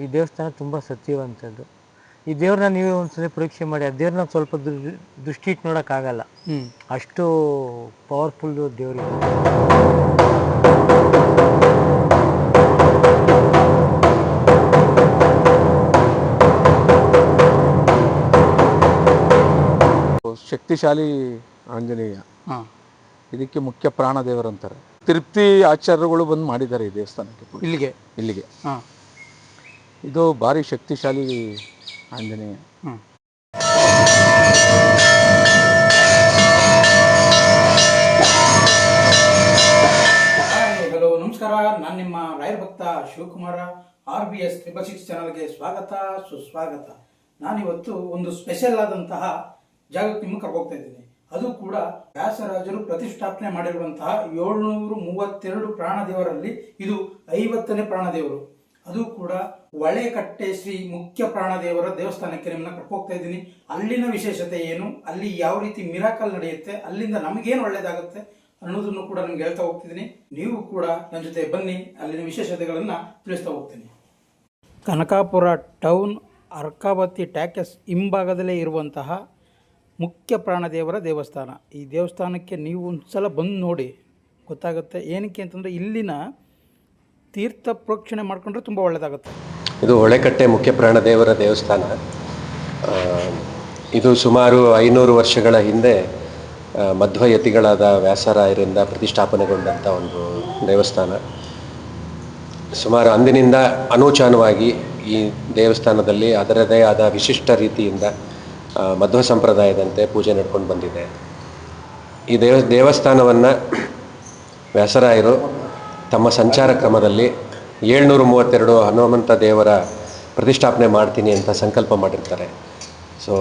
ಈ ದೇವಸ್ಥಾನ ತುಂಬ ಸತ್ಯವಂತದ್ದು. ಈ ದೇವ್ರನ್ನ ನೀವು ಒಂದ್ಸಲ ಪರೀಕ್ಷೆ ಮಾಡಿ ಆ ದೇವ್ರನ್ನ ಸ್ವಲ್ಪ ದೃ- ದೃಷ್ಟಿ ಇಟ್ಟು ನೋಡೋಕ್ಕಾಗಲ್ಲ ಹ್ಮ್. ಅಷ್ಟು ಪವರ್ಫುಲ್ ದೇವ್ರಿಗೆ ಶಕ್ತಿಶಾಲಿ ಆಂಜನೇಯ. ಹಾ. ಇದಕ್ಕೆ ಮುಖ್ಯ ಪ್ರಾಣ ದೇವರು ಅಂತಾರೆ ತಿರುಪ್ತಿ ಆಚಾರ್ಯಗಳು ಬಂದು ಮಾಡಿದ್ದಾರೆ ಈ ದೇವಸ್ಥಾನಕ್ಕೆ. ಪೂಜೆ. ಇಲ್ಲಿಗೆ? ಇಲ್ಲಿಗೆ. ಹಾ. ಇದು ಭಾರಿ ಶಕ್ತಿಶಾಲಿ ಆಂಜನೇಯ. ಹ್ಮ್. ಹಾಯ್ ಹಲೋ ನಮಸ್ಕಾರ. ನಾನು ನಿಮ್ಮ ರಾಯರ್ ಭಕ್ತ Shivakumar. R B S triple six ಚಾನಲ್ಗೆ ಸ್ವಾಗತ ಸುಸ್ವಾಗತ. ನಾನಿವತ್ತು ಒಂದು ಸ್ಪೆಷಲ್ ಆದಂತಹ ಜಾಗಕ್ಕೆ ನಿಮಗೆ ಕರ್ಕೋಗ್ತಾ ಇದ್ದೀನಿ. ಅದು ಕೂಡ ವ್ಯಾಸರಾಜರು ಪ್ರತಿಷ್ಠಾಪನೆ ಮಾಡಿರುವಂತಹ ಏಳ್ನೂರು ಮೂವತ್ತೆರಡು ಪ್ರಾಣದೇವರಲ್ಲಿ ಇದು ಐವತ್ತನೇ ಪ್ರಾಣದೇವರು. ಅದು ಕೂಡ ಒಳೆಕಟ್ಟೆ ಶ್ರೀ ಮುಖ್ಯ ಪ್ರಾಣದೇವರ ದೇವಸ್ಥಾನಕ್ಕೆ ನಿಮ್ಮನ್ನ ಕರ್ಕೋಗ್ತಾ ಇದ್ದೀನಿ. ಅಲ್ಲಿನ ವಿಶೇಷತೆ ಏನು? ಅಲ್ಲಿ ಯಾವ ರೀತಿ ಮಿರಾಕಲ್ ನಡೆಯುತ್ತೆ? ಅಲ್ಲಿಂದ ನಮಗೇನು ಒಳ್ಳೇದಾಗುತ್ತೆ? ಅನ್ನೋದನ್ನು ಕೂಡ ನಿಮ್ಗೆ ಹೇಳ್ತಾ ಹೋಗ್ತಿದ್ದೀನಿ. ನೀವು ಕೂಡ ನನ್ನ ಜೊತೆ ಬನ್ನಿ. ಅಲ್ಲಿನ ವಿಶೇಷತೆಗಳನ್ನು ತಿಳಿಸ್ತಾ ಹೋಗ್ತೀನಿ. ಕನಕಾಪುರ ಟೌನ್ ಅರ್ಕಾವತಿ ಟ್ಯಾಕೆಸ್ ಹಿಂಭಾಗದಲ್ಲೇ ಇರುವಂತಹ ಮುಖ್ಯ ಪ್ರಾಣದೇವರ ದೇವಸ್ಥಾನ. ಈ ದೇವಸ್ಥಾನಕ್ಕೆ ನೀವು ಒಂದು ಸಲ ಬಂದು ನೋಡಿ. ಗೊತ್ತಾಗುತ್ತೆ. ಏನಕ್ಕೆ ಅಂತಂದರೆ ಇಲ್ಲಿನ ತೀರ್ಥ ಪ್ರೋಕ್ಷಣೆ ಮಾಡಿಕೊಂಡ್ರೆ ತುಂಬ ಒಳ್ಳೆಯದಾಗುತ್ತೆ ಇದು ಹೊಳೆಕಟ್ಟೆ ಮುಖ್ಯ ಪ್ರಾಣದೇವರ ದೇವಸ್ಥಾನ. ಇದು ಸುಮಾರು ಐನೂರು ವರ್ಷಗಳ ಹಿಂದೆ ಮಧ್ವಯತಿಗಳಾದ ವ್ಯಾಸರಾಯರಿಂದ ಪ್ರತಿಷ್ಠಾಪನೆಗೊಂಡಂಥ ಒಂದು ದೇವಸ್ಥಾನ. ಸುಮಾರು ಅಂದಿನಿಂದ ಅನೂಚಾನವಾಗಿ ಈ ದೇವಸ್ಥಾನದಲ್ಲಿ ಅದರದೇ ಆದ ವಿಶಿಷ್ಟ ರೀತಿಯಿಂದ ಮಧ್ವ ಸಂಪ್ರದಾಯದಂತೆ ಪೂಜೆ ನಡ್ಕೊಂಡು ಬಂದಿದೆ. ಈ ದೇವ, ದೇವಸ್ಥಾನವನ್ನು ವ್ಯಾಸರಾಯರು ತಮ್ಮ ಸಂಚಾರ ಕ್ರಮದಲ್ಲಿ ಏಳ್ನೂರ ಮೂವತ್ತೆರಡು ಹನುಮಂತ ದೇವರ ಪ್ರತಿಷ್ಠಾಪನೆ ಮಾಡ್ತೀನಿ ಅಂತ ಸಂಕಲ್ಪ ಮಾಡಿರ್ತಾರೆ. ಸೊ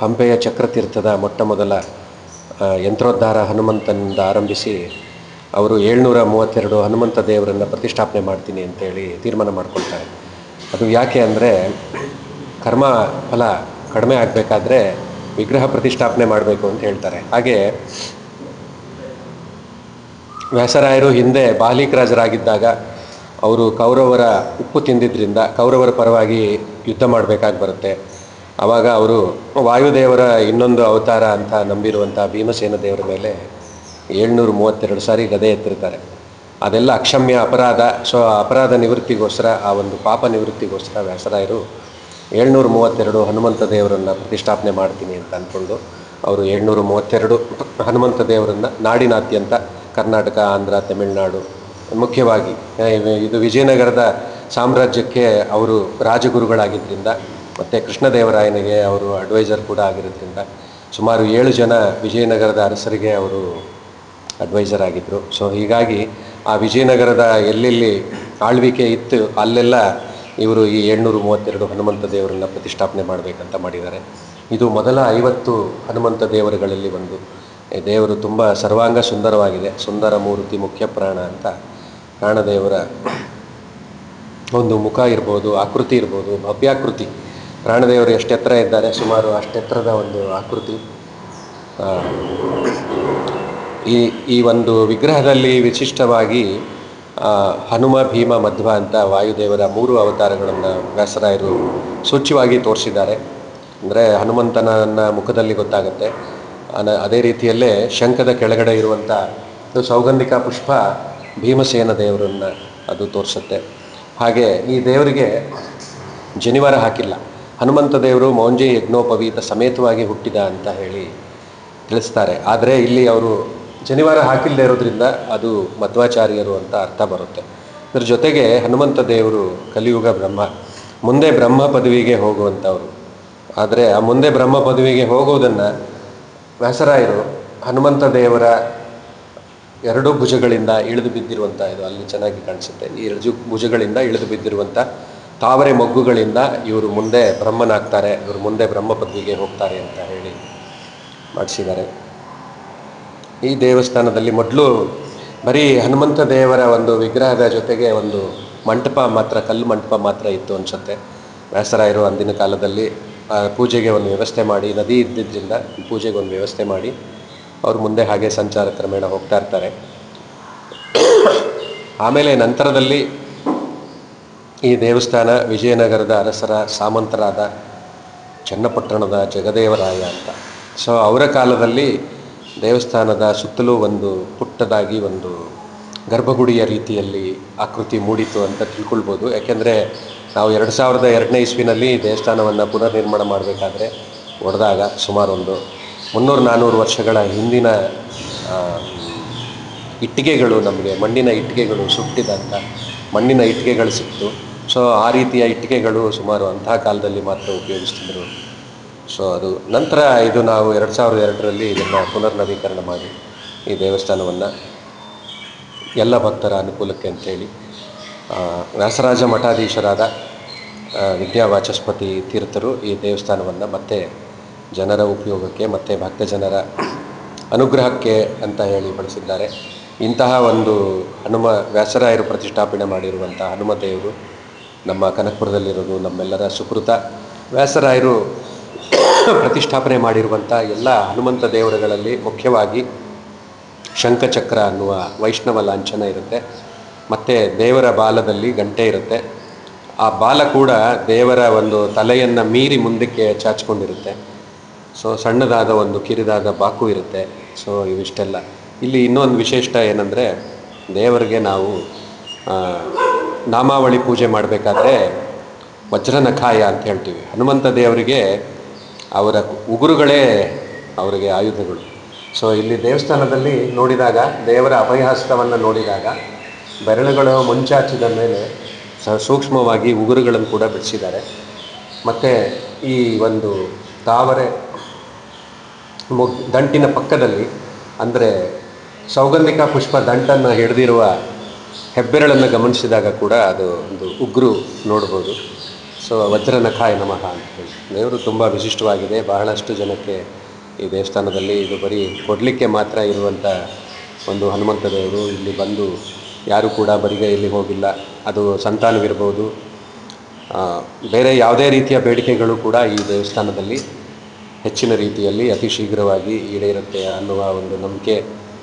ಹಂಪೆಯ ಚಕ್ರತೀರ್ಥದ ಮೊಟ್ಟ ಮೊದಲ ಯಂತ್ರೋದ್ಧಾರ ಹನುಮಂತನಿಂದ ಆರಂಭಿಸಿ ಅವರು ಏಳ್ನೂರ ಮೂವತ್ತೆರಡು ಹನುಮಂತ ದೇವರನ್ನು ಪ್ರತಿಷ್ಠಾಪನೆ ಮಾಡ್ತೀನಿ ಅಂತೇಳಿ ತೀರ್ಮಾನ ಮಾಡ್ಕೊಳ್ತಾರೆ. ಅದು ಯಾಕೆ ಅಂದರೆ, ಕರ್ಮ ಫಲ ಕಡಿಮೆ ಆಗಬೇಕಾದ್ರೆ ವಿಗ್ರಹ ಪ್ರತಿಷ್ಠಾಪನೆ ಮಾಡಬೇಕು ಅಂತ ಹೇಳ್ತಾರೆ. ಹಾಗೆ ವ್ಯಾಸರಾಯರು ಹಿಂದೆ ಬಾಲಿಕರಾಜರಾಗಿದ್ದಾಗ ಅವರು ಕೌರವರ ಉಪ್ಪು ತಿಂದಿದ್ದರಿಂದ ಕೌರವರ ಪರವಾಗಿ ಯುದ್ಧ ಮಾಡಬೇಕಾಗಿ ಬರುತ್ತೆ. ಆವಾಗ ಅವರು ವಾಯುದೇವರ ಇನ್ನೊಂದು ಅವತಾರ ಅಂತ ನಂಬಿರುವಂಥ ಭೀಮಸೇನ ದೇವರ ಮೇಲೆ ಏಳ್ನೂರು ಮೂವತ್ತೆರಡು ಸಾರಿ ಗದೆ ಎತ್ತಿರ್ತಾರೆ. ಅದೆಲ್ಲ ಅಕ್ಷಮ್ಯ ಅಪರಾಧ. ಸೊ ಅಪರಾಧ ನಿವೃತ್ತಿಗೋಸ್ಕರ, ಆ ಒಂದು ಪಾಪ ನಿವೃತ್ತಿಗೋಸ್ಕರ ವ್ಯಾಸರಾಯರು ಏಳ್ನೂರ ಮೂವತ್ತೆರಡು ಹನುಮಂತ ದೇವರನ್ನು ಪ್ರತಿಷ್ಠಾಪನೆ ಮಾಡ್ತೀನಿ ಅಂತ ಅಂದ್ಕೊಂಡು ಅವರು ಏಳ್ನೂರ ಮೂವತ್ತೆರಡು ಹನುಮಂತ ದೇವರನ್ನು ನಾಡಿನಾದ್ಯಂತ ಕರ್ನಾಟಕ, ಆಂಧ್ರ, ತಮಿಳುನಾಡು ಮುಖ್ಯವಾಗಿ ಇದು ವಿಜಯನಗರದ ಸಾಮ್ರಾಜ್ಯಕ್ಕೆ ಅವರು ರಾಜಗುರುಗಳಾಗಿದ್ದರಿಂದ ಮತ್ತು ಕೃಷ್ಣದೇವರಾಯನಿಗೆ ಅವರು ಅಡ್ವೈಸರ್ ಕೂಡ ಆಗಿರೋದ್ರಿಂದ, ಸುಮಾರು ಏಳು ಜನ ವಿಜಯನಗರದ ಅರಸರಿಗೆ ಅವರು ಅಡ್ವೈಸರ್ ಆಗಿದ್ದರು ಸೊ ಹೀಗಾಗಿ ಆ ವಿಜಯನಗರದ ಎಲ್ಲೆಲ್ಲಿ ಆಳ್ವಿಕೆ ಇತ್ತು, ಅಲ್ಲೆಲ್ಲ ಇವರು ಈ ಏಳ್ನೂರು ಮೂವತ್ತೆರಡು ಹನುಮಂತ ದೇವರನ್ನ ಪ್ರತಿಷ್ಠಾಪನೆ ಮಾಡಬೇಕಂತ ಮಾಡಿದ್ದಾರೆ. ಇದು ಮೊದಲ ಐವತ್ತು ಹನುಮಂತ ದೇವರುಗಳಲ್ಲಿ ಒಂದು. ದೇವರು ತುಂಬ ಸರ್ವಾಂಗ ಸುಂದರವಾಗಿದೆ ಸುಂದರ ಮೂರ್ತಿ, ಮುಖ್ಯ ಪ್ರಾಣ ಅಂತ ಪ್ರಾಣದೇವರ ಒಂದು ಮುಖ ಇರ್ಬೋದು, ಆಕೃತಿ ಇರ್ಬೋದು, ಭವ್ಯಾಕೃತಿ. ಪ್ರಾಣದೇವರು ಎಷ್ಟೆತ್ತರ ಇದ್ದಾರೆ? ಸುಮಾರು ಅಷ್ಟೆತ್ತರದ ಒಂದು ಆಕೃತಿ. ಈ ಈ ಒಂದು ವಿಗ್ರಹದಲ್ಲಿ ವಿಶಿಷ್ಟವಾಗಿ ಹನುಮ, ಭೀಮ, ಮಧ್ವ ಅಂತ ವಾಯುದೇವರ ಮೂರು ಅವತಾರಗಳನ್ನು ವ್ಯಾಸರಾಯರು ಸೂಚ್ಯವಾಗಿ ತೋರಿಸಿದ್ದಾರೆ. ಅಂದರೆ ಹನುಮಂತನನ್ನ ಮುಖದಲ್ಲಿ ಗೊತ್ತಾಗುತ್ತೆ. ಅದೇ ರೀತಿಯಲ್ಲೇ ಶಂಖದ ಕೆಳಗಡೆ ಇರುವಂಥ ಸೌಗಂಧಿಕ ಪುಷ್ಪ ಭೀಮಸೇನ ದೇವರನ್ನು ಅದು ತೋರಿಸುತ್ತೆ. ಹಾಗೆ ಈ ದೇವರಿಗೆ ಜನಿವಾರ ಹಾಕಿಲ್ಲ. ಹನುಮಂತ ದೇವರು ಮೌಂಜಿ ಯಜ್ಞೋಪವೀತ ಸಮೇತವಾಗಿ ಹುಟ್ಟಿದ ಅಂತ ಹೇಳಿ ತಿಳಿಸ್ತಾರೆ. ಆದರೆ ಇಲ್ಲಿ ಅವರು ಜನಿವಾರ ಹಾಕಿಲ್ಲದೆ ಇರೋದ್ರಿಂದ ಅದು ಮಧ್ವಾಚಾರ್ಯರು ಅಂತ ಅರ್ಥ ಬರುತ್ತೆ. ಇದ್ರ ಜೊತೆಗೆ ಹನುಮಂತ ದೇವರು ಕಲಿಯುಗ ಬ್ರಹ್ಮ. ಮುಂದೆ ಬ್ರಹ್ಮ ಪದವಿಗೆ ಹೋಗುವಂಥವ್ರು. ಆದರೆ ಆ ಮುಂದೆ ಬ್ರಹ್ಮ ಪದವಿಗೆ ಹೋಗೋದನ್ನು ವ್ಯಾಸರಾಯರು ಹನುಮಂತ ದೇವರ ಎರಡು ಭುಜಗಳಿಂದ ಇಳಿದು ಬಿದ್ದಿರುವಂಥ ಇದು ಅಲ್ಲಿ ಚೆನ್ನಾಗಿ ಕಾಣಿಸುತ್ತೆ. ಈ ಎರಡು ಭುಜಗಳಿಂದ ಇಳಿದು ಬಿದ್ದಿರುವಂಥ ತಾವರೆ ಮೊಗ್ಗುಗಳಿಂದ ಇವರು ಮುಂದೆ ಬ್ರಹ್ಮನಾಗ್ತಾರೆ, ಇವರು ಮುಂದೆ ಬ್ರಹ್ಮ ಪದವಿಗೆ ಹೋಗ್ತಾರೆ ಅಂತ ಹೇಳಿ ಮಾಡಿಸಿದ್ದಾರೆ. ಈ ದೇವಸ್ಥಾನದಲ್ಲಿ ಮೊದಲು ಬರೀ ಹನುಮಂತ ದೇವರ ಒಂದು ವಿಗ್ರಹದ ಜೊತೆಗೆ ಒಂದು ಮಂಟಪ ಮಾತ್ರ, ಕಲ್ಲು ಮಂಟಪ ಮಾತ್ರ ಇತ್ತು ಅನಿಸುತ್ತೆ. ವ್ಯಾಸರಾಯರು ಅಂದಿನ ಕಾಲದಲ್ಲಿ ಪೂಜೆಗೆ ಒಂದು ವ್ಯವಸ್ಥೆ ಮಾಡಿ, ನದಿ ಇದ್ದಿದ್ದರಿಂದ ಪೂಜೆಗೆ ಒಂದು ವ್ಯವಸ್ಥೆ ಮಾಡಿ ಅವ್ರು ಮುಂದೆ ಹಾಗೆ ಸಂಚಾರ ಕ್ರಮೇಣ ಹೋಗ್ತಾ ಇರ್ತಾರೆ. ಆಮೇಲೆ ನಂತರದಲ್ಲಿ ಈ ದೇವಸ್ಥಾನ ವಿಜಯನಗರದ ಅರಸರ ಸಾಮಂತರಾದ ಚನ್ನಪಟ್ಟಣದ ಜಗದೇವರಾಯ ಅಂತ. ಸೊ ಅವರ ಕಾಲದಲ್ಲಿ ದೇವಸ್ಥಾನದ ಸುತ್ತಲೂ ಒಂದು ಪುಟ್ಟದಾಗಿ ಒಂದು ಗರ್ಭಗುಡಿಯ ರೀತಿಯಲ್ಲಿ ಆಕೃತಿ ಮೂಡಿತು ಅಂತ ತಿಳ್ಕೊಳ್ಬೋದು. ಯಾಕೆಂದರೆ ನಾವು ಎರಡು ಸಾವಿರದ ಎರಡನೇ ಇಸ್ವಿನಲ್ಲಿ ದೇವಸ್ಥಾನವನ್ನು ಪುನರ್ನಿರ್ಮಾಣ ಮಾಡಬೇಕಾದ್ರೆ ಒಡೆದಾಗ ಸುಮಾರು ಒಂದು ಮುನ್ನೂರು ನಾನ್ನೂರು ವರ್ಷಗಳ ಹಿಂದಿನ ಇಟ್ಟಿಗೆಗಳು ನಮಗೆ ಮಣ್ಣಿನ ಇಟ್ಟಿಗೆಗಳು ಸುಟ್ಟಿದಂಥ ಮಣ್ಣಿನ ಇಟ್ಟಿಗೆಗಳು ಸಿಕ್ತು ಸೊ ಆ ರೀತಿಯ ಇಟ್ಟಿಗೆಗಳು ಸುಮಾರು ಅಂತಹ ಕಾಲದಲ್ಲಿ ಮಾತ್ರ ಉಪಯೋಗಿಸ್ತಿದ್ರು. ಸೊ ಅದು ನಂತರ ಇದು ನಾವು ಎರಡು ಸಾವಿರದ ಎರಡರಲ್ಲಿ ಇದನ್ನು ಪುನರ್ನವೀಕರಣ ಮಾಡಿ ಈ ದೇವಸ್ಥಾನವನ್ನು. ಎಲ್ಲ ಭಕ್ತರ ಅನುಕೂಲಕ್ಕೆ ಅಂತೇಳಿ ಆ, ವ್ಯಾಸರಾಜ ಮಠಾಧೀಶರಾದ ವಿದ್ಯಾವಾಚಸ್ಪತಿ ತೀರ್ಥರು ಈ ದೇವಸ್ಥಾನವನ್ನು ಮತ್ತೆ ಜನರ ಉಪಯೋಗಕ್ಕೆ ಮತ್ತು ಭಕ್ತ ಜನರ ಅನುಗ್ರಹಕ್ಕೆ ಅಂತ ಹೇಳಿ ಬಳಸಿದ್ದಾರೆ. ಇಂತಹ ಒಂದು ಹನುಮ ವ್ಯಾಸರಾಯರು ಪ್ರತಿಷ್ಠಾಪನೆ ಮಾಡಿರುವಂಥ ಹನುಮ ದೇವರು ನಮ್ಮ ಕನಕಪುರದಲ್ಲಿರೋದು ನಮ್ಮೆಲ್ಲರ ಸುಕೃತ. ವ್ಯಾಸರಾಯರು ಪ್ರತಿಷ್ಠಾಪನೆ ಮಾಡಿರುವಂಥ ಎಲ್ಲ ಹನುಮಂತ ದೇವರುಗಳಲ್ಲಿ ಮುಖ್ಯವಾಗಿ ಶಂಖಚಕ್ರ ಅನ್ನುವ ವೈಷ್ಣವ ಲಾಂಛನ ಇರುತ್ತೆ. ಮತ್ತು ದೇವರ ಬಾಲದಲ್ಲಿ ಗಂಟೆ ಇರುತ್ತೆ. ಆ ಬಾಲ ಕೂಡ ದೇವರ ಒಂದು ತಲೆಯನ್ನು ಮೀರಿ ಮುಂದಕ್ಕೆ ಚಾಚಿಕೊಂಡಿರುತ್ತೆ. ಸೊ ಸಣ್ಣದಾದ ಒಂದು ಕಿರಿದಾದ ಬಾಕು ಇರುತ್ತೆ. ಸೊ ಇವಿಷ್ಟೆಲ್ಲ. ಇಲ್ಲಿ ಇನ್ನೊಂದು ವಿಶೇಷ ಏನಂದರೆ, ದೇವರಿಗೆ ನಾವು ನಾಮಾವಳಿ ಪೂಜೆ ಮಾಡಬೇಕಾದ್ರೆ ವಜ್ರನಖಾಯ ಅಂತ ಹೇಳ್ತೀವಿ. ಹನುಮಂತ ದೇವರಿಗೆ ಅವರ ಉಗುರುಗಳೇ ಅವರಿಗೆ ಆಯುಧಗಳು. ಸೊ ಇಲ್ಲಿ ದೇವಸ್ಥಾನದಲ್ಲಿ ನೋಡಿದಾಗ, ದೇವರ ಅಭಯಹಸ್ತವನ್ನು ನೋಡಿದಾಗ, ಬೆರಳುಗಳು ಮುಂಚಾಚಿದ ಮೇಲೆ ಸ, ಸೂಕ್ಷ್ಮವಾಗಿ ಉಗುರುಗಳನ್ನು ಕೂಡ ಬಿಡಿಸಿದ್ದಾರೆ. ಮತ್ತು ಈ ಒಂದು ತಾವರೆ ಮುಗ್ ದಂಟಿನ ಪಕ್ಕದಲ್ಲಿ, ಅಂದರೆ ಸೌಗಂಧಿಕ ಪುಷ್ಪ ದಂಟನ್ನು ಹಿಡಿದಿರುವ ಹೆಬ್ಬೆರಳನ್ನು ಗಮನಿಸಿದಾಗ ಕೂಡ ಅದು ಒಂದು ಉಗ್ರು ನೋಡ್ಬೋದು. ಸೊ, ವಜ್ರನಖಾಯ ನಮಃ ಅಂತ ಹೇಳಿ. ದೇವರು ತುಂಬ ವಿಶಿಷ್ಟವಾಗಿದೆ. ಬಹಳಷ್ಟು ಜನಕ್ಕೆ ಈ ದೇವಸ್ಥಾನದಲ್ಲಿ ಇದು ಬರೀ ಕೊಡಲಿಕ್ಕೆ ಮಾತ್ರ ಇರುವಂಥ ಒಂದು ಹನುಮಂತ ದೇವರು ಇಲ್ಲಿ ಬಂದು ಯಾರೂ ಕೂಡ ಬರಿಗೈಯಲ್ಲಿ ಹೋಗಿಲ್ಲ. ಅದು ಸಂತಾನವಿರ್ಬೋದು ಬೇರೆ ಯಾವುದೇ ರೀತಿಯ ಬೇಡಿಕೆಗಳು ಕೂಡ ಈ ದೇವಸ್ಥಾನದಲ್ಲಿ ಹೆಚ್ಚಿನ ರೀತಿಯಲ್ಲಿ ಅತಿ ಶೀಘ್ರವಾಗಿ ಈಡೇರುತ್ತೆ ಅನ್ನುವ ಒಂದು ನಂಬಿಕೆ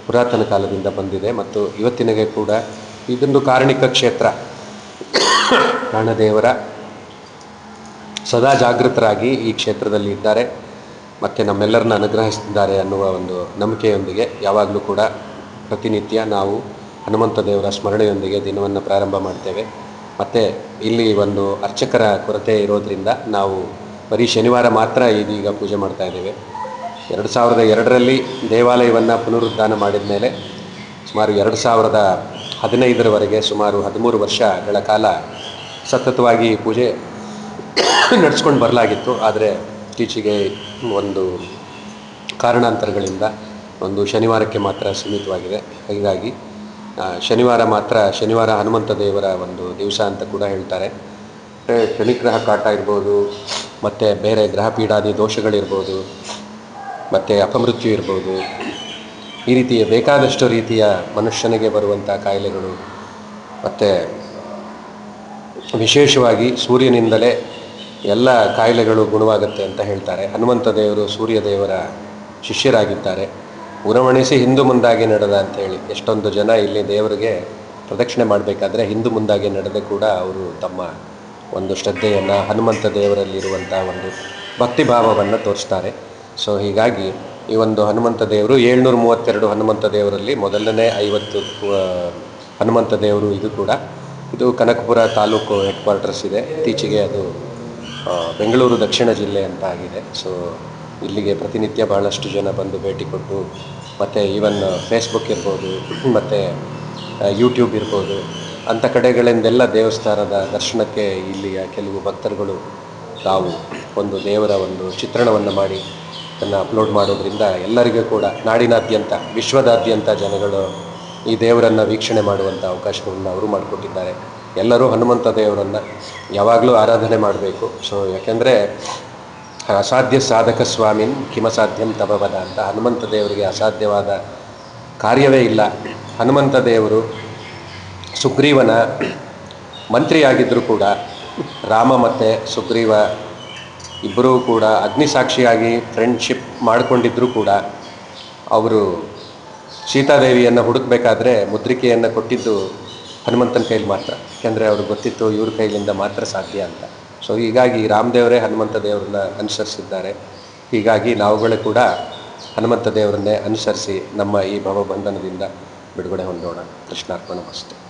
ಪುರಾತನ ಕಾಲದಿಂದ ಬಂದಿದೆ. ಮತ್ತು ಇವತ್ತಿನಗೆ ಕೂಡ ಇದೊಂದು ಕಾರಣಿಕ ಕ್ಷೇತ್ರ. ಪ್ರಾಣದೇವರ ಸದಾ ಜಾಗೃತರಾಗಿ ಈ ಕ್ಷೇತ್ರದಲ್ಲಿ ಇದ್ದಾರೆ. ಮತ್ತು ನಮ್ಮೆಲ್ಲರನ್ನ ಅನುಗ್ರಹಿಸಿದ್ದಾರೆ ಅನ್ನುವ ಒಂದು ನಂಬಿಕೆಯೊಂದಿಗೆ ಯಾವಾಗಲೂ ಕೂಡ ಪ್ರತಿನಿತ್ಯ ನಾವು ಹನುಮಂತ ದೇವರ ಸ್ಮರಣೆಯೊಂದಿಗೆ ದಿನವನ್ನು ಪ್ರಾರಂಭ ಮಾಡ್ತೇವೆ. ಮತ್ತು ಇಲ್ಲಿ ಒಂದು ಅರ್ಚಕರ ಕೊರತೆ ಇರೋದರಿಂದ ನಾವು ಬರೀ ಶನಿವಾರ ಮಾತ್ರ ಇದೀಗ ಪೂಜೆ ಮಾಡ್ತಾ ಇದ್ದೇವೆ. ಎರಡು ಸಾವಿರದ ಎರಡರಲ್ಲಿ ದೇವಾಲಯವನ್ನು ಪುನರುದ್ಧಾನ ಮಾಡಿದ ಮೇಲೆ ಸುಮಾರು ಎರಡು ಸಾವಿರದ ಹದಿನೈದರವರೆಗೆ ಸುಮಾರು ಹದಿಮೂರು ವರ್ಷಗಳ ಕಾಲ ಸತತವಾಗಿ ಪೂಜೆ ನಡೆಸ್ಕೊಂಡು ಬರಲಾಗಿತ್ತು. ಆದರೆ ಇತ್ತೀಚೆಗೆ ಒಂದು ಕಾರಣಾಂತರಗಳಿಂದ ಒಂದು ಶನಿವಾರಕ್ಕೆ ಮಾತ್ರ ಸೀಮಿತವಾಗಿದೆ. ಹೀಗಾಗಿ ಶನಿವಾರ ಮಾತ್ರ ಶನಿವಾರ ಹನುಮಂತ ದೇವರ ಒಂದು ದಿವಸ ಅಂತ ಕೂಡ ಹೇಳ್ತಾರೆ. ಶನಿಗ್ರಹ ಕಾಟ ಇರ್ಬೋದು ಮತ್ತು ಬೇರೆ ಗ್ರಹ ಪೀಡಾದಿ ದೋಷಗಳಿರ್ಬೋದು, ಮತ್ತು ಅಪಮೃತ್ಯು ಇರ್ಬೋದು. ಈ ರೀತಿಯ ಬೇಕಾದಷ್ಟು ರೀತಿಯ ಮನುಷ್ಯನಿಗೆ ಬರುವಂಥ ಕಾಯಿಲೆಗಳು, ಮತ್ತು ವಿಶೇಷವಾಗಿ ಸೂರ್ಯನಿಂದಲೇ ಎಲ್ಲ ಕಾಯಿಲೆಗಳು ಗುಣವಾಗುತ್ತೆ ಅಂತ ಹೇಳ್ತಾರೆ. ಹನುಮಂತ ದೇವರು ಸೂರ್ಯ ದೇವರ ಶಿಷ್ಯರಾಗಿದ್ದಾರೆ. ಉರವಣಿಸಿ ಹಿಂದು ಮುಂದಾಗಿ ನಡೆದ ಅಂತೇಳಿ ಎಷ್ಟೊಂದು ಜನ ಇಲ್ಲಿ ದೇವರಿಗೆ ಪ್ರದಕ್ಷಿಣೆ ಮಾಡಬೇಕಾದ್ರೆ ಹಿಂದೂ ಮುಂದಾಗಿ ನಡೆದೇ ಕೂಡ ಅವರು ತಮ್ಮ ಒಂದು ಶ್ರದ್ಧೆಯನ್ನು ಹನುಮಂತ ದೇವರಲ್ಲಿರುವಂಥ ಒಂದು ಭಕ್ತಿಭಾವವನ್ನು ತೋರಿಸ್ತಾರೆ. ಸೊ ಹೀಗಾಗಿ ಈ ಒಂದು ಹನುಮಂತ ದೇವರು ಏಳ್ನೂರ ಮೂವತ್ತೆರಡು ಹನುಮಂತ ದೇವರಲ್ಲಿ ಮೊದಲನೇ ಐವತ್ತು ಹನುಮಂತ ದೇವರು ಇದು ಕೂಡ. ಇದು ಕನಕಪುರ ತಾಲೂಕು ಹೆಡ್ ಕ್ವಾರ್ಟರ್ಸ್ ಇದೆ. ಇತ್ತೀಚೆಗೆ ಅದು ಬೆಂಗಳೂರು ದಕ್ಷಿಣ ಜಿಲ್ಲೆ ಅಂತ ಆಗಿದೆ. ಸೊ ಇಲ್ಲಿಗೆ ಪ್ರತಿನಿತ್ಯ ಬಹಳಷ್ಟು ಜನ ಬಂದು ಭೇಟಿ ಕೊಟ್ಟು, ಮತ್ತು ಈವನ್ ಫೇಸ್ಬುಕ್ ಇರ್ಬೋದು, ಮತ್ತು ಯೂಟ್ಯೂಬ್ ಇರ್ಬೋದು ಅಂಥ ಕಡೆಗಳಿಂದೆಲ್ಲ ದೇವಸ್ಥಾನದ ದರ್ಶನಕ್ಕೆ ಇಲ್ಲಿಯ ಕೆಲವು ಭಕ್ತರುಗಳು ತಾವು ಒಂದು ದೇವರ ಒಂದು ಚಿತ್ರಣವನ್ನು ಮಾಡಿ ಅದನ್ನು ಅಪ್ಲೋಡ್ ಮಾಡೋದ್ರಿಂದ ಎಲ್ಲರಿಗೂ ಕೂಡ ನಾಡಿನಾದ್ಯಂತ, ವಿಶ್ವದಾದ್ಯಂತ ಜನಗಳು ಈ ದೇವರನ್ನು ವೀಕ್ಷಣೆ ಮಾಡುವಂಥ ಅವಕಾಶವನ್ನು ಅವರು ಮಾಡಿಕೊಟ್ಟಿದ್ದಾರೆ. ಎಲ್ಲರೂ ಹನುಮಂತ ದೇವರನ್ನು ಯಾವಾಗಲೂ ಆರಾಧನೆ ಮಾಡಬೇಕು. ಸೊ ಯಾಕೆಂದರೆ, ಅಸಾಧ್ಯ ಸಾಧಕ ಸ್ವಾಮಿನ್ ಕಿಮಸಾಧ್ಯಂ ತಪವದ ಅಂತ ಹನುಮಂತ ದೇವರಿಗೆ ಅಸಾಧ್ಯವಾದ ಕಾರ್ಯವೇ ಇಲ್ಲ. ಹನುಮಂತ ದೇವರು ಸುಗ್ರೀವನ ಮಂತ್ರಿಯಾಗಿದ್ದರೂ ಕೂಡ ರಾಮ ಮತ್ತು ಸುಗ್ರೀವ ಇಬ್ಬರೂ ಕೂಡ ಅಗ್ನಿಸಾಕ್ಷಿಯಾಗಿ ಫ್ರೆಂಡ್ಶಿಪ್ ಮಾಡಿಕೊಂಡಿದ್ದರೂ ಕೂಡ ಅವರು ಸೀತಾದೇವಿಯನ್ನು ಹುಡುಕಬೇಕಾದ್ರೆ ಮುದ್ರಿಕೆಯನ್ನು ಕೊಟ್ಟಿದ್ದು ಹನುಮಂತನ ಕೈಲಿ ಮಾತ್ರ. ಯಾಕೆಂದರೆ ಅವ್ರಿಗೆ ಗೊತ್ತಿತ್ತು ಇವ್ರ ಕೈಲಿಂದ ಮಾತ್ರ ಸಾಧ್ಯ ಅಂತ. ಸೊ ಹೀಗಾಗಿ ರಾಮದೇವರೇ ಹನುಮಂತ ದೇವರನ್ನ ಅನುಸರಿಸಿದ್ದಾರೆ. ಹೀಗಾಗಿ ನಾವುಗಳೇ ಕೂಡ ಹನುಮಂತ ದೇವರನ್ನೇ ಅನುಸರಿಸಿ ನಮ್ಮ ಈ ಭವಬಂಧನದಿಂದ ಬಿಡುಗಡೆ ಹೊಂದೋಣ. ಕೃಷ್ಣಾರ್ಪಣ ಮಸ್ತು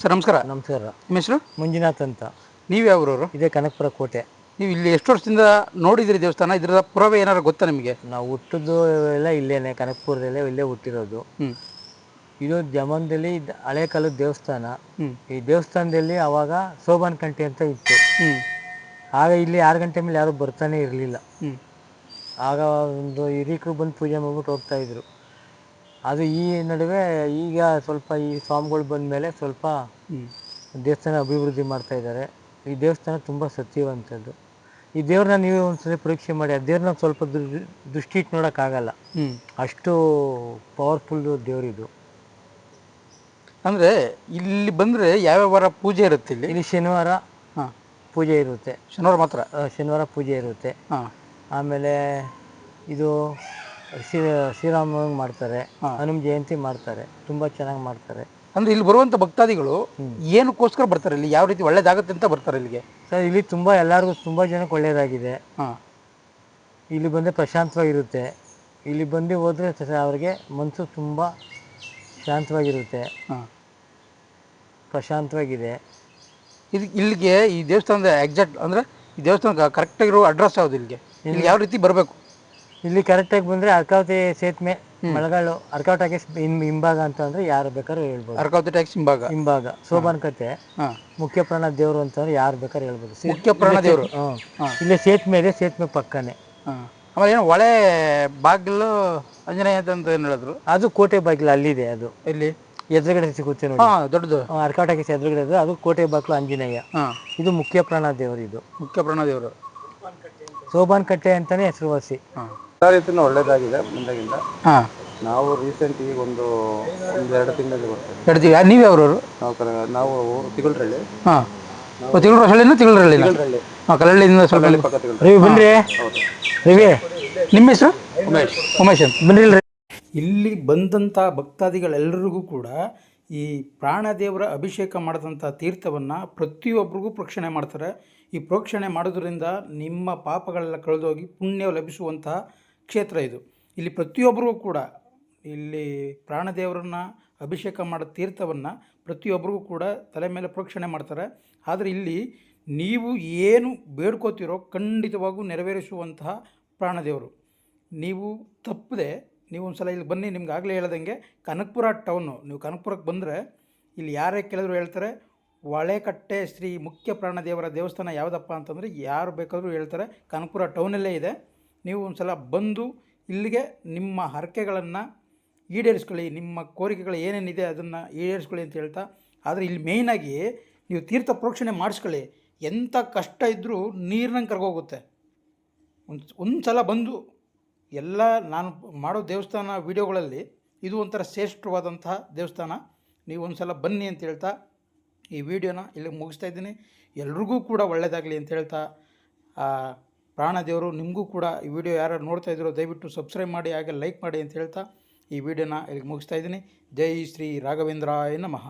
ಸರ್ ನಮಸ್ಕಾರ. ನಮಸ್ಕಾರ. ನಿಮ್ಮ ಹೆಸರು? ಮಂಜುನಾಥ್ ಅಂತ. ನೀವು ಯಾವ್ರವರು ಇದೇ ಕನಕಪುರ ಕೋಟೆ. ನೀವು ಇಲ್ಲಿ ಎಷ್ಟು ವರ್ಷದಿಂದ ನೋಡಿದಿರಿ ದೇವಸ್ಥಾನ? ಇದರ ಪುರಾವೆ ಏನಾರು ಗೊತ್ತಾ ನಿಮಗೆ? ನಾವು ಹುಟ್ಟಿದ್ದು ಎಲ್ಲ ಇಲ್ಲೇನೆ ಕನಕಪುರದಲ್ಲೇ ಇಲ್ಲೇ ಹುಟ್ಟಿರೋದು. ಹ್ಞೂ ಇದು ಜಮನ್ದಲ್ಲಿ ಇದ್ದ ಹಳೆ ಕಾಲದ ದೇವಸ್ಥಾನ. ಈ ದೇವಸ್ಥಾನದಲ್ಲಿ ಅವಾಗ ಸೋಬಾನ್ ಕಂಟೆ ಅಂತ ಇತ್ತು. ಆಗ ಇಲ್ಲಿ ಆರು ಗಂಟೆ ಮೇಲೆ ಯಾರು ಬರ್ತಾನೆ ಇರಲಿಲ್ಲ. ಆಗ ಒಂದು ಹಿರೀಕರು ಬಂದು ಪೂಜೆ ಮಾಡ್ಬಿಟ್ಟು ಹೋಗ್ತಾ ಇದ್ರು. ಅದು ಈ ನಡುವೆ ಈಗ ಸ್ವಲ್ಪ ಈ ಸ್ವಾಮಿಗಳು ಬಂದ ಮೇಲೆ ಸ್ವಲ್ಪ ದೇವಸ್ಥಾನ ಅಭಿವೃದ್ಧಿ ಮಾಡ್ತಾ ಇದ್ದಾರೆ. ಈ ದೇವಸ್ಥಾನ ತುಂಬ ಸತ್ಯವಂಥದ್ದು ಈ ದೇವ್ರನ್ನ ನೀವು ಒಂದ್ಸಲ ಪರೀಕ್ಷೆ ಮಾಡಿ ಆ ದೇವ್ರನ್ನ ಸ್ವಲ್ಪ ದೃಷ್ಟಿ ಇಟ್ಟು ನೋಡೋಕ್ಕಾಗಲ್ಲ ಅಷ್ಟು ಪವರ್ಫುಲ್ ದೇವರಿದು. ಅಂದರೆ ಇಲ್ಲಿ ಬಂದರೆ ಯಾವ್ಯಾವ ವಾರ ಪೂಜೆ ಇರುತ್ತೆ ಇಲ್ಲಿ? ಇಲ್ಲಿ ಶನಿವಾರ ಪೂಜೆ ಇರುತ್ತೆ. ಶನಿವಾರ ಮಾತ್ರ? ಶನಿವಾರ ಪೂಜೆ ಇರುತ್ತೆ. ಆಮೇಲೆ ಇದು ಶ್ರೀ ಶ್ರೀರಾಮ ಮಾಡ್ತಾರೆ. ಹನುಮ ಜಯಂತಿ ಮಾಡ್ತಾರೆ ತುಂಬ ಚೆನ್ನಾಗಿ ಮಾಡ್ತಾರೆ. ಅಂದ್ರೆ ಇಲ್ಲಿ ಬರುವಂತ ಭಕ್ತಾದಿಗಳು ಏನಕ್ಕೋಸ್ಕರ ಬರ್ತಾರೆ ಇಲ್ಲಿ? ಯಾವ ರೀತಿ ಒಳ್ಳೇದಾಗುತ್ತೆ ಅಂತ ಬರ್ತಾರೆ ಇಲ್ಲಿಗೆ? ಸರ್ ಇಲ್ಲಿ ತುಂಬ ಎಲ್ಲರಿಗೂ ತುಂಬ ಜನಕ್ಕೆ ಒಳ್ಳೆಯದಾಗಿದೆ ಹಾಂ. ಇಲ್ಲಿ ಬಂದರೆ ಪ್ರಶಾಂತವಾಗಿರುತ್ತೆ. ಇಲ್ಲಿ ಬಂದು ಹೋದರೆ ಅವರಿಗೆ ಮನಸ್ಸು ತುಂಬ ಶಾಂತವಾಗಿರುತ್ತೆ. ಹಾಂ. ಪ್ರಶಾಂತವಾಗಿದೆ. ಇದು ಇಲ್ಲಿಗೆ ಈ ದೇವಸ್ಥಾನದ ಎಕ್ಸಾಕ್ಟ್ ಅಂದರೆ ಈ ದೇವಸ್ಥಾನ ಕರೆಕ್ಟಾಗಿರೋ ಅಡ್ರೆಸ್ ಯಾವುದು ಇಲ್ಲಿಗೆ? ಇಲ್ಲಿ ಯಾವ ರೀತಿ ಬರಬೇಕು? ಇಲ್ಲಿ ಕರೆಕ್ಟಾಗಿ ಬಂದ್ರೆ ಅರ್ಕಾವತಿ ಸೇತುವೆ ಮಳಗಾಳು ಅರ್ಕಾವತಿ ಟ್ಯಾಕ್ಸ್ ಹಿಂಭಾಗ ಅಂತ ಅಂದ್ರೆ ಯಾರು ಬೇಕಾದ್ರೂ ಹೇಳ್ಬೋದು. ಅರ್ಕಾವತಿ ಟ್ಯಾಕ್ಸ್ ಹಿಂಭಾಗ. ಹಿಂಭಾಗ ಸೋಬಾನ್ ಕತೆ. ಮುಖ್ಯ ಪ್ರಾಣ ದೇವರು ಅಂತಂದ್ರೆ ಯಾರು ಬೇಕಾದ್ರೂ ಹೇಳ್ಬೋದು. ಮುಖ್ಯ ಪ್ರಾಣ ದೇವರು. ಇಲ್ಲಿ ಸೇತುವೆ ಇದೆ ಸೇತುವೆ ಪಕ್ಕನೆ. ಆಮೇಲೆ ಏನು ಒಳೆ ಬಾಗಿಲು ಆಂಜನೇಯ ಅಂತ ಏನು ಹೇಳಿದ್ರು? ಅದು ಕೋಟೆ ಬಾಗಿಲು ಅಲ್ಲಿದೆ ಅದು. ಇಲ್ಲಿ ಎದುರುಗಡೆ ಸಿಗುತ್ತೆ ನೋಡಿ. ದೊಡ್ಡದು. ಅರ್ಕಾಟಕ್ಕೆ ಎದುರುಗಡೆ ಇದೆ ಅದು ಕೋಟೆ ಬಾಗಿಲು ಆಂಜನೇಯ. ಇದು ಮುಖ್ಯ ಪ್ರಾಣ ದೇವರು ಇದು. ಮುಖ್ಯ ಪ್ರಾಣ ದೇವರು. ಸೋಬಾನ್ ಕಟ್ಟೆ ಅಂತಾನೆ ಹೆಸರುವಾಸಿ. ಹಾಂ. ಎಲ್ಲ ರೀತಿನೂ ಒಳ್ಳೇದಾಗಿದೆ ಮುಂದಾಗಿಂದ. ಹಾಂ. ನಾವು ರೀಸೆಂಟ್ ಈಗ ಒಂದು ಒಂದು ಎರಡು ತಿಂಗಳಲ್ಲಿ ಬರ್ತೇವೆ. ನೀವು ಯಾವ್ರವರು ನಾವು ಕರ ನಾವು ಊರು ತಿಗುಳ್ರಳ್ಳಿ. ಹಾಂ. ತಿಂಗಳು ಹಳ್ಳಿನ ತಿಂಗಳು ಹಳ್ಳಿನ ತಿಗುಳ್ರಳ್ಳಿ. ಹಾಂ ಕಲ್ಲಳ್ಳಿಯಿಂದ ಸ್ವಲ್ಪ ಪಕ್ಕ ತಿಗುಳ್ರಳ್ಳಿ ರವಿ ಬನ್ರಿ. ಹೌದು. ರವಿ ನಿಮ್ಮ ಹೆಸರು? ಉಮೇಶ್. ಉಮೇಶ್ ಅಂತ. ಬನ್ರಿ ಇಲ್ರಿ. ಇಲ್ಲಿ ಬಂದಂಥ ಭಕ್ತಾದಿಗಳೆಲ್ಲರಿಗೂ ಕೂಡ ಈ ಪ್ರಾಣದೇವರ ಅಭಿಷೇಕ ಮಾಡಿದಂಥ ತೀರ್ಥವನ್ನು ಪ್ರತಿಯೊಬ್ಬರಿಗೂ ಪ್ರೋಕ್ಷಣೆ ಮಾಡ್ತಾರೆ. ಈ ಪ್ರೋಕ್ಷಣೆ ಮಾಡೋದ್ರಿಂದ ನಿಮ್ಮ ಪಾಪಗಳೆಲ್ಲ ಕಳೆದೋಗಿ ಪುಣ್ಯ ಲಭಿಸುವಂತಹ ಕ್ಷೇತ್ರ ಇದು. ಇಲ್ಲಿ ಪ್ರತಿಯೊಬ್ಬರಿಗೂ ಕೂಡ ಇಲ್ಲಿ ಪ್ರಾಣದೇವರನ್ನ ಅಭಿಷೇಕ ಮಾಡೋ ತೀರ್ಥವನ್ನು ಪ್ರತಿಯೊಬ್ಬರಿಗೂ ಕೂಡ ತಲೆ ಮೇಲೆ ಪ್ರೋಕ್ಷಣೆ ಮಾಡ್ತಾರೆ. ಆದರೆ ಇಲ್ಲಿ ನೀವು ಏನು ಬೇಡ್ಕೋತಿರೋ ಖಂಡಿತವಾಗೂ ನೆರವೇರಿಸುವಂತಹ ಪ್ರಾಣದೇವರು. ನೀವು ತಪ್ಪದೆ, ನೀವು ಒಂದು ಸಲ ಇಲ್ಲಿ ಬನ್ನಿ, ನಿಮ್ಗೆ ಆಗಲೇ ಹೇಳ್ದಂಗೆ ಕನಕಪುರ ಟೌನು. ನೀವು ಕನಕಪುರಕ್ಕೆ ಬಂದರೆ ಇಲ್ಲಿ ಯಾರೇ ಕೇಳಿದ್ರು ಹೇಳ್ತಾರೆ ಹೊಳೆಕಟ್ಟೆ ಶ್ರೀ ಮುಖ್ಯ ಪ್ರಾಣದೇವರ ದೇವಸ್ಥಾನ ಯಾವುದಪ್ಪ ಅಂತಂದರೆ ಯಾರು ಬೇಕಾದರೂ ಹೇಳ್ತಾರೆ. ಕನಕಪುರ ಟೌನಲ್ಲೇ ಇದೆ. ನೀವು ಒಂದು ಸಲ ಬಂದು ಇಲ್ಲಿಗೆ ನಿಮ್ಮ ಹರಕೆಗಳನ್ನು ಈಡೇರಿಸ್ಕೊಳ್ಳಿ, ನಿಮ್ಮ ಕೋರಿಕೆಗಳು ಏನೇನಿದೆ ಅದನ್ನು ಈಡೇರಿಸ್ಕೊಳ್ಳಿ ಅಂತ ಹೇಳ್ತಾ, ಆದರೆ ಇಲ್ಲಿ ಮೇಯ್ನಾಗಿ ನೀವು ತೀರ್ಥ ಪ್ರೋಕ್ಷಣೆ ಮಾಡಿಸ್ಕೊಳ್ಳಿ. ಎಂಥ ಕಷ್ಟ ಇದ್ದರೂ ನೀರಿನಂಗೆ ಕರ್ಗೋಗುತ್ತೆ. ಒಂದು ಒಂದು ಸಲ ಬಂದು ಎಲ್ಲ ನಾನು ಮಾಡೋ ದೇವಸ್ಥಾನ ವಿಡಿಯೋಗಳಲ್ಲಿ ಇದು ಒಂಥರ ಶ್ರೇಷ್ಠವಾದಂತಹ ದೇವಸ್ಥಾನ. ನೀವು ಒಂದು ಸಲ ಬನ್ನಿ ಅಂತ ಹೇಳ್ತಾ, ಈ ವಿಡಿಯೋನ ಇಲ್ಲಿ ಮುಗಿಸ್ತಾ ಇದ್ದೀನಿ. ಎಲ್ರಿಗೂ ಕೂಡ ಒಳ್ಳೆಯದಾಗಲಿ ಅಂತ ಹೇಳ್ತಾ ಪ್ರಾಣದೇವರು ನಿಮಗೂ ಕೂಡ ಈ ವಿಡಿಯೋ ಯಾರು ನೋಡ್ತಾ ಇದ್ದೀರೋ ದಯವಿಟ್ಟು ಸಬ್ಸ್ಕ್ರೈಬ್ ಮಾಡಿ, ಹಾಗೆ ಲೈಕ್ ಮಾಡಿ ಅಂತ ಹೇಳ್ತಾ ಈ ವಿಡಿಯೋನ ಇಲ್ಲಿಗೆ ಮುಗಿಸ್ತಾ ಇದ್ದೀನಿ. ಜೈ ಶ್ರೀ ರಾಘವೇಂದ್ರಾಯ ನಮಃ.